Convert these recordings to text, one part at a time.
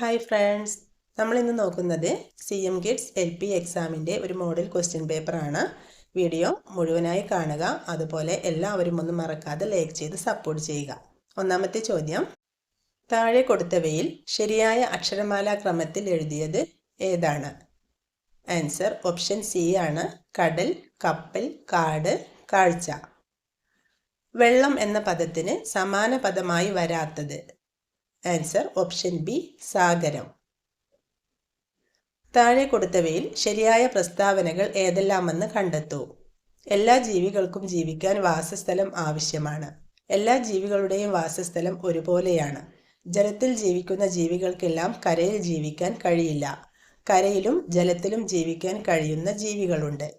Hi friends നമ്മൾ ഇന്ന് നോക്കുന്നത് C M kids L P എക്സാമിന്റെ ഒരു മോഡൽ ക്വസ്റ്റ്യൻ പേപ്പറാണ് വീഡിയോ മുഴുവനായി കാണുക. അതുപോലെ എല്ലാവരും ഒന്നും മറക്കാതെ ലൈക്ക് ചെയ്ത് സപ്പോർട്ട് ചെയ്യുക. ഒന്നാമത്തെ ചോദ്യം. താഴെ കൊടുത്തവയിൽ ശരിയായ അക്ഷരമാല ക്രമത്തിൽ എഴുതിയത് ഏതാണ്? ആൻസർ ഓപ്ഷൻ സി ആണ്. കടൽ കപ്പൽ കാട് കാഴ്ച. വെള്ളം എന്ന പദത്തിന് സമാന പദമായി വരാത്തത് ആൻസർ ഓപ്ഷൻ ബി സാഗരം. താഴെ കൊടുത്തവയിൽ ശരിയായ പ്രസ്താവനകൾ ഏതെല്ലാമെന്ന് കണ്ടെത്തൂ. എല്ലാ ജീവികൾക്കും ജീവിക്കാൻ വാസസ്ഥലം ആവശ്യമാണ്. എല്ലാ ജീവികളുടെയും വാസസ്ഥലം ഒരുപോലെയാണ്. ജലത്തിൽ ജീവിക്കുന്ന ജീവികൾക്കെല്ലാം കരയിൽ ജീവിക്കാൻ കഴിയില്ല. കരയിലും ജലത്തിലും ജീവിക്കാൻ കഴിയുന്ന ജീവികളുണ്ട്.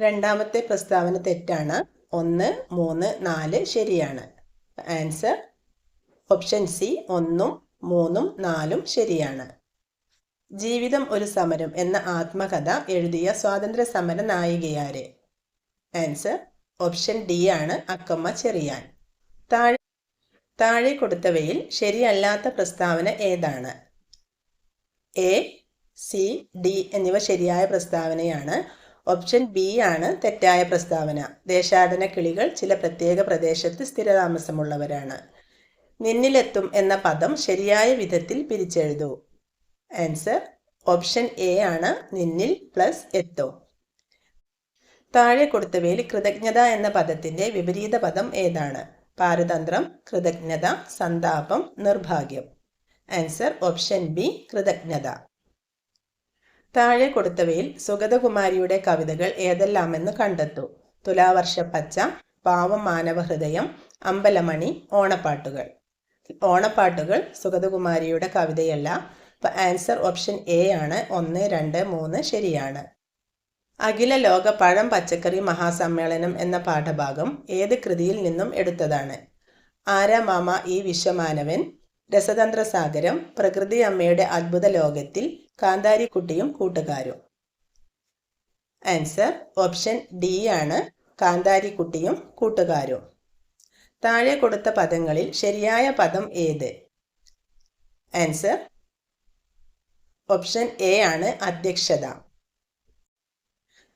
രണ്ടാമത്തെ പ്രസ്താവന തെറ്റാണ്. ഒന്ന് മൂന്ന് നാല് ശരിയാണ്. ആൻസർ ഓപ്ഷൻ സി ഒന്നും മൂന്നും നാലും ശരിയാണ്. ജീവിതം ഒരു സമരം എന്ന ആത്മകഥ എഴുതിയ സ്വാതന്ത്ര്യ സമര നായികയാര്? ആൻസർ ഓപ്ഷൻ ഡി ആണ് അക്കമ്മ ചെറിയാൻ. താഴെ താഴെ കൊടുത്തവയിൽ ശരിയല്ലാത്ത പ്രസ്താവന ഏതാണ്? എ സി ഡി എന്നിവ ശരിയായ പ്രസ്താവനയാണ്. ഓപ്ഷൻ ബി ആണ് തെറ്റായ പ്രസ്താവന. ദേശാടന കിളികൾ ചില പ്രത്യേക പ്രദേശത്ത് സ്ഥിരതാമസമുള്ളവരാണ്. നിന്നിലെത്തും എന്ന പദം ശരിയായ വിധത്തിൽ പിരിച്ചെഴുതൂ. ആൻസർ ഓപ്ഷൻ എ ആണ്. നിന്നിൽ പ്ലസ് എത്തോ. താഴെ കൊടുത്തവയിൽ കൃതജ്ഞത എന്ന പദത്തിന്റെ വിപരീത പദം ഏതാണ്? പാരതന്ത്രം കൃതജ്ഞത സന്താപം നിർഭാഗ്യം. ആൻസർ ഓപ്ഷൻ ബി കൃതജ്ഞത. താഴെ കൊടുത്തവയിൽ സുഗതകുമാരിയുടെ കവിതകൾ ഏതെല്ലാമെന്ന് കണ്ടെത്തൂ. തുലാവർഷ പച്ച പാവം മാനവഹൃദയം അമ്പലമണി ഓണപ്പാട്ടുകൾ. ഓണപ്പാട്ടുകൾ സുഗതകുമാരിയുടെ കവിതയല്ല. അപ്പം ആൻസർ ഓപ്ഷൻ എ ആണ്. ഒന്ന് രണ്ട് മൂന്ന് ശരിയാണ്. അഖില ലോക പഴം പച്ചക്കറി മഹാസമ്മേളനം എന്ന പാഠഭാഗം ഏത് കൃതിയിൽ നിന്നും എടുത്തതാണ്? ആരാ മാമ ഈ വിശ്വമാനവൻ? രസതന്ത്ര സാഗരം പ്രകൃതി അമ്മയുടെ അത്ഭുത ലോകത്തിൽ കാന്താരിക്കുട്ടിയും കൂട്ടുകാരും. ആൻസർ ഓപ്ഷൻ ഡി ആണ്. കാന്താരിക്കുട്ടിയും കൂട്ടുകാരും. താഴെ കൊടുത്ത പദങ്ങളിൽ ശരിയായ പദം ഏത്? ആൻസർ ഓപ്ഷൻ എ ആണ് അധ്യക്ഷത.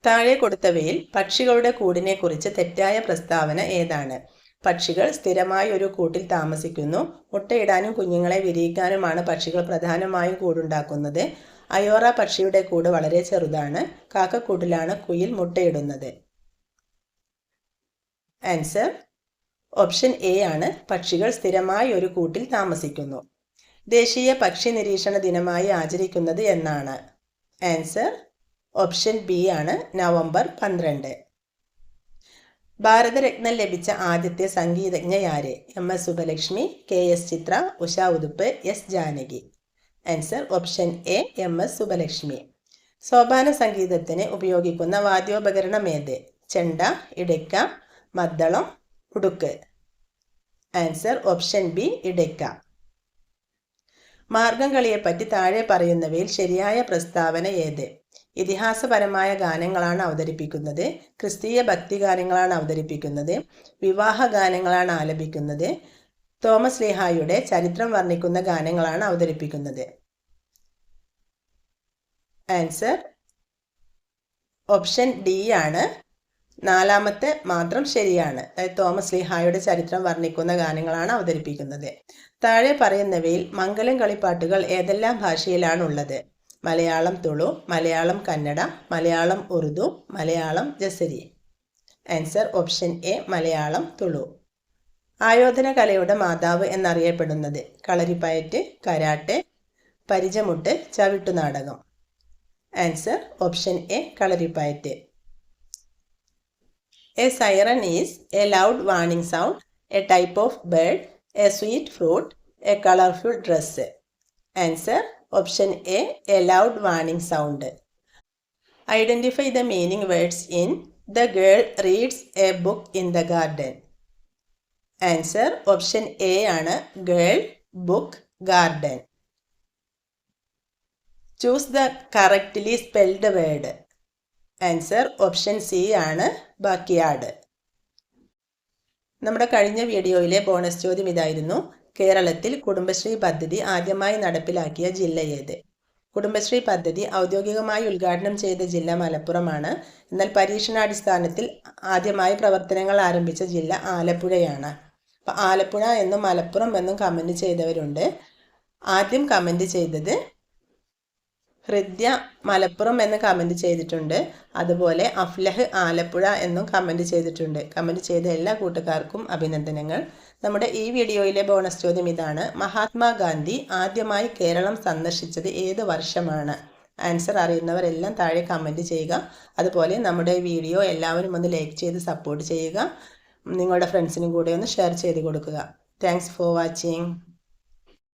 താഴെ കൊടുത്തവയിൽ പക്ഷികളുടെ കൂടിനെ കുറിച്ച് തെറ്റായ പ്രസ്താവന ഏതാണ്? പക്ഷികൾ സ്ഥിരമായി ഒരു കൂട്ടിൽ താമസിക്കുന്നു. മുട്ടയിടാനും കുഞ്ഞുങ്ങളെ വിരിയിക്കാനുമാണ് പക്ഷികൾ പ്രധാനമായും കൂടുണ്ടാക്കുന്നത്. അയോറ പക്ഷിയുടെ കൂട് വളരെ ചെറുതാണ്. കാക്കക്കൂട്ടിലാണ് കുയിൽ മുട്ടയിടുന്നത്. ആൻസർ ഓപ്ഷൻ എ ആണ്. പക്ഷികൾ സ്ഥിരമായി ഒരു കൂട്ടിൽ താമസിക്കുന്നു. ദേശീയ പക്ഷി നിരീക്ഷണ ദിനമായി ആചരിക്കുന്നത് എന്നാണ്. ആൻസർ ഓപ്ഷൻ ബി ആണ്. നവംബർ പന്ത്രണ്ട്. ഭാരതരത്നം ലഭിച്ച ആദ്യത്തെ സംഗീതജ്ഞയാരെ M S Subbulakshmi K S Chithra Usha Uthup S Janaki. Answer option A M S Subbulakshmi. സോപാന സംഗീതത്തിന് ഉപയോഗിക്കുന്ന വാദ്യോപകരണം ഏത്? ചെണ്ട ഇടയ്ക്ക മദ്ദളം ഉടുക്ക് ആൻസർ ഓപ്ഷൻ ബി ഇടയ്ക്ക. മാർഗം കളിയെപ്പറ്റി താഴെ പറയുന്നവയിൽ ശരിയായ പ്രസ്താവന ഏത്? ഇതിഹാസപരമായ ഗാനങ്ങളാണ് അവതരിപ്പിക്കുന്നത്. ക്രിസ്തീയ ഭക്തിഗാനങ്ങളാണ് അവതരിപ്പിക്കുന്നത്. വിവാഹ ഗാനങ്ങളാണ് ആലപിക്കുന്നത്. തോമസ് ലേഹായുടെ ചരിത്രം വർണിക്കുന്ന ഗാനങ്ങളാണ് അവതരിപ്പിക്കുന്നത്. ആൻസർ ഓപ്ഷൻ ഡി ആണ്. നാലാമത്തെ മാത്രം ശരിയാണ്. അതായത് തോമസ് ലിഹായുടെ ചരിത്രം വർണിക്കുന്ന ഗാനങ്ങളാണ് അവതരിപ്പിക്കുന്നത്. താഴെ പറയുന്നവയിൽ മംഗലം കളിപ്പാട്ടുകൾ ഏതെല്ലാം ഭാഷയിലാണ് ഉള്ളത് Malayalam Tulu Malayalam Kannada Malayalam Urdu Malayalam Jeseri. Answer option A Malayalam Tulu. ആയോധന കലയുടെ മാതാവ് എന്നറിയപ്പെടുന്നത് Kalaripayattu karate Parichamuttu Chavittunatakam answer option A Kalaripayattu. A siren is a loud warning sound, a type of bird, a sweet fruit, a colorful dress. Answer option A, a loud warning sound. Identify the meaning words in The girl reads a book in the garden. Answer option A ആണ് girl, book, garden. Choose the correctly spelled word. Answer option C ആണ് ബാക്കിയാട് നമ്മുടെ കഴിഞ്ഞ വീഡിയോയിലെ bonus ചോദ്യം ഇതായിരുന്നു. കേരളത്തിൽ കുടുംബശ്രീ പദ്ധതി ആദ്യമായി നടപ്പിലാക്കിയ ജില്ല ഏത്? കുടുംബശ്രീ പദ്ധതി ഔദ്യോഗികമായി ഉദ്ഘാടനം ചെയ്ത ജില്ല മലപ്പുറമാണ്. എന്നാൽ പരീക്ഷണാടിസ്ഥാനത്തിൽ ആദ്യമായി പ്രവർത്തനങ്ങൾ ആരംഭിച്ച ജില്ല ആലപ്പുഴയാണ്. അപ്പം ആലപ്പുഴ എന്നും മലപ്പുറം എന്നും കമന്റ് ചെയ്തവരുണ്ട്. ആദ്യം കമന്റ് ചെയ്തത് ഹൃദ്യ മലപ്പുറം എന്ന് കമന്റ് ചെയ്തിട്ടുണ്ട്. അതുപോലെ അഫ്ലഹ് ആലപ്പുഴ എന്നും കമന്റ് ചെയ്തിട്ടുണ്ട്. കമന്റ് ചെയ്ത എല്ലാ കൂട്ടുകാർക്കും അഭിനന്ദനങ്ങൾ. നമ്മുടെ ഈ വീഡിയോയിലെ ബോണസ് ചോദ്യം ഇതാണ്. മഹാത്മാഗാന്ധി ആദ്യമായി കേരളം സന്ദർശിച്ചത് ഏത് വർഷമാണ്? ആൻസർ അറിയുന്നവരെല്ലാം താഴെ കമന്റ് ചെയ്യുക. അതുപോലെ നമ്മുടെ വീഡിയോ എല്ലാവരും ഒന്ന് ലൈക്ക് ചെയ്ത് സപ്പോർട്ട് ചെയ്യുക. നിങ്ങളുടെ ഫ്രണ്ട്സിനും കൂടെ ഒന്ന് ഷെയർ ചെയ്ത് കൊടുക്കുക. Thanks for watching